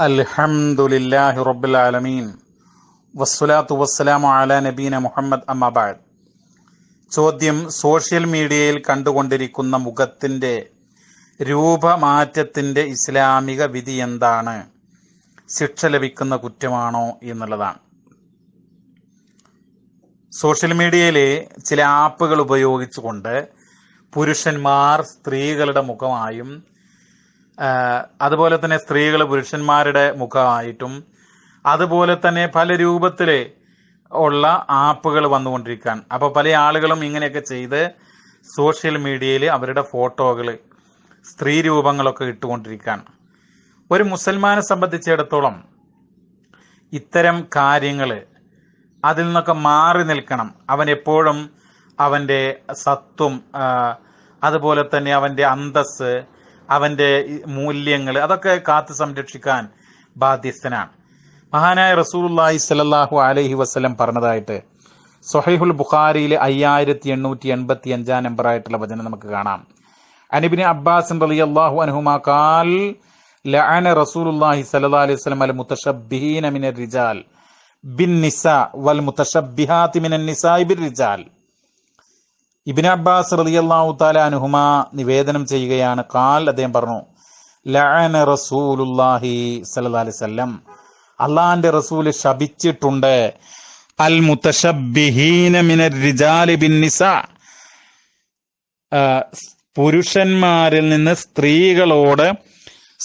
അൽഹംദുലില്ലാഹി റബ്ബിൽ ആലമീൻ. വസ്സലാത്തു വസ്സലാമു അലാ നബീന മുഹമ്മദ് അമ്മബാദ് ചോദ്യം സോഷ്യൽ മീഡിയയിൽ കണ്ടുകൊണ്ടിരിക്കുന്ന മുഖത്തിന്റെ രൂപമാറ്റത്തിന്റെ ഇസ്ലാമിക വിധി എന്താണ്? ശിക്ഷ ലഭിക്കുന്ന കുറ്റമാണോ എന്നുള്ളതാണ്. സോഷ്യൽ മീഡിയയിലെ ചില ആപ്പുകൾ ഉപയോഗിച്ചുകൊണ്ട് പുരുഷന്മാർ സ്ത്രീകളുടെ മുഖമായും അതുപോലെ തന്നെ സ്ത്രീകൾ പുരുഷന്മാരുടെ മുഖമായിട്ടും അതുപോലെ തന്നെ പല രൂപത്തിൽ ഉള്ള ആപ്പുകൾ വന്നുകൊണ്ടിരിക്കാൻ. അപ്പോൾ പല ആളുകളും ഇങ്ങനെയൊക്കെ ചെയ്ത് സോഷ്യൽ മീഡിയയിൽ അവരുടെ ഫോട്ടോകൾ സ്ത്രീ രൂപങ്ങളൊക്കെ ഇട്ടുകൊണ്ടിരിക്കാൻ. ഒരു മുസൽമാനെ സംബന്ധിച്ചിടത്തോളം ഇത്തരം കാര്യങ്ങൾ അതിൽ നിന്നൊക്കെ മാറി നിൽക്കണം. അവൻ എപ്പോഴും അവന്റെ സത്വം അതുപോലെ തന്നെ അവന്റെ അന്തസ് അവന്റെ മൂല്യങ്ങൾ അതൊക്കെ കാത്തു സംരക്ഷിക്കാൻ ബാധ്യസ്ഥനാണ്. മഹാനായ റസൂലുള്ളാഹി സ്വല്ലല്ലാഹു അലൈഹി വസല്ലം പറഞ്ഞതായിട്ട് സൊഹൈഹുൽ ബുഖാരിയിലെ അയ്യായിരത്തി എണ്ണൂറ്റി എൺപത്തി അഞ്ചാം നമ്പറായിട്ടുള്ള വചനം നമുക്ക് കാണാം. അനിബിന് അബ്ബാസ് റളിയല്ലാഹു അൻഹുമാ കാൽ ലഅന റസൂലുള്ളാഹി സ്വല്ലല്ലാഹു അലൈഹി വസല്ലം അൽ മുതശബ്ബിഹീന മിനർ റിജാൽ ബിൻ നിസാ വൽ മുതശബ്ബിഹാത്തി മിനൻ നിസാഇ റിജാൽ. ഇബിൻ അബ്ബാസ് റളിയല്ലാഹു തആല അനുഹുമ നിവേദനം ചെയ്യുകയാണ്. കാൽ അദ്ദേഹം പറഞ്ഞു ലഅന റസൂലുള്ളാഹി സ്വല്ലല്ലാഹി അലൈഹി വസല്ലം. അള്ളാഹിന്റെ റസൂൽ ശപിച്ചിട്ടുണ്ട് അൽ മുതശബ്ബിഹീന മിനർ റിജാലി ബിൻ നിസാ. പുരുഷന്മാരിൽ നിന്ന് സ്ത്രീകളോട്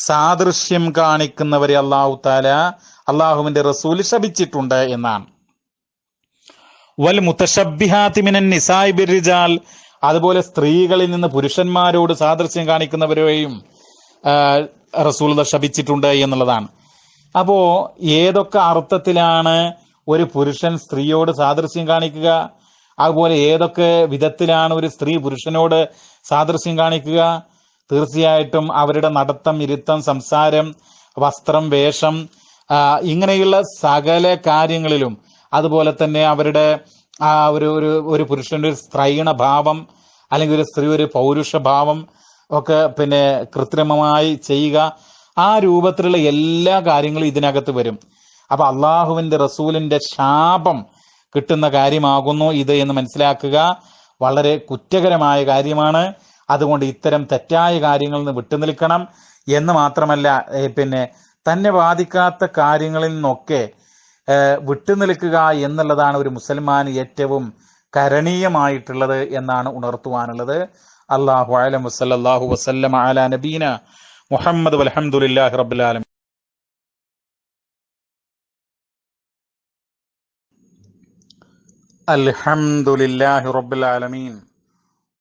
സാദൃശ്യം കാണിക്കുന്നവരെ അള്ളാഹു താല അള്ളാഹുവിന്റെ റസൂൽ ശപിച്ചിട്ടുണ്ട് എന്നാണ്. വൽ മുത്തശബിഹാത്തി മിനൻ നിസായി അതുപോലെ സ്ത്രീകളിൽ നിന്ന് പുരുഷന്മാരോട് സാദൃശ്യം കാണിക്കുന്നവരെയും റസൂൽ ശപിച്ചിട്ടുണ്ട് എന്നുള്ളതാണ്. അപ്പോ ഏതൊക്കെ അർത്ഥത്തിലാണ് ഒരു പുരുഷൻ സ്ത്രീയോട് സാദൃശ്യം കാണിക്കുക? അതുപോലെ ഏതൊക്കെ വിധത്തിലാണ് ഒരു സ്ത്രീ പുരുഷനോട് സാദൃശ്യം കാണിക്കുക? തീർച്ചയായിട്ടും അവരുടെ നടത്തം ഇരുത്തം സംസാരം വസ്ത്രം വേഷം ഇങ്ങനെയുള്ള സകല കാര്യങ്ങളിലും അതുപോലെ തന്നെ അവരുടെ ആ ഒരു ഒരു ഒരു പുരുഷന്റെ ഒരു സ്ത്രൈണ ഭാവം അല്ലെങ്കിൽ ഒരു സ്ത്രീ ഒരു പൗരുഷ ഭാവം ഒക്കെ പിന്നെ കൃത്രിമമായി ചെയ്യുക ആ രൂപത്തിലുള്ള എല്ലാ കാര്യങ്ങളും ഇതിനകത്ത് വരും. അപ്പൊ അള്ളാഹുവിന്റെ റസൂലിന്റെ ശാപം കിട്ടുന്ന കാര്യമാകുന്നു ഇത് എന്ന് മനസ്സിലാക്കുക വളരെ കുറ്റകരമായ കാര്യമാണ്. അതുകൊണ്ട് ഇത്തരം തെറ്റായ കാര്യങ്ങളിൽ നിന്ന് വിട്ടുനിൽക്കണം എന്ന് മാത്രമല്ല പിന്നെ തന്നെ ബാധിക്കാത്ത കാര്യങ്ങളിൽ നിന്നൊക്കെ വിട്ടുനിൽക്കുക എന്നുള്ളതാണ് ഒരു മുസൽമാൻ ഏറ്റവും കരണീയമായിട്ടുള്ളത് എന്നാണ് ഉണർത്തുവാനുള്ളത്. അള്ളാഹു അലം വസ്ലാഹു വസല്ലം അല നബീന മുഹമ്മദ് അലഹമുല്ലാഹി അൽഹംദുലില്ലാഹി റബ്ബിൽ ആലമീൻ.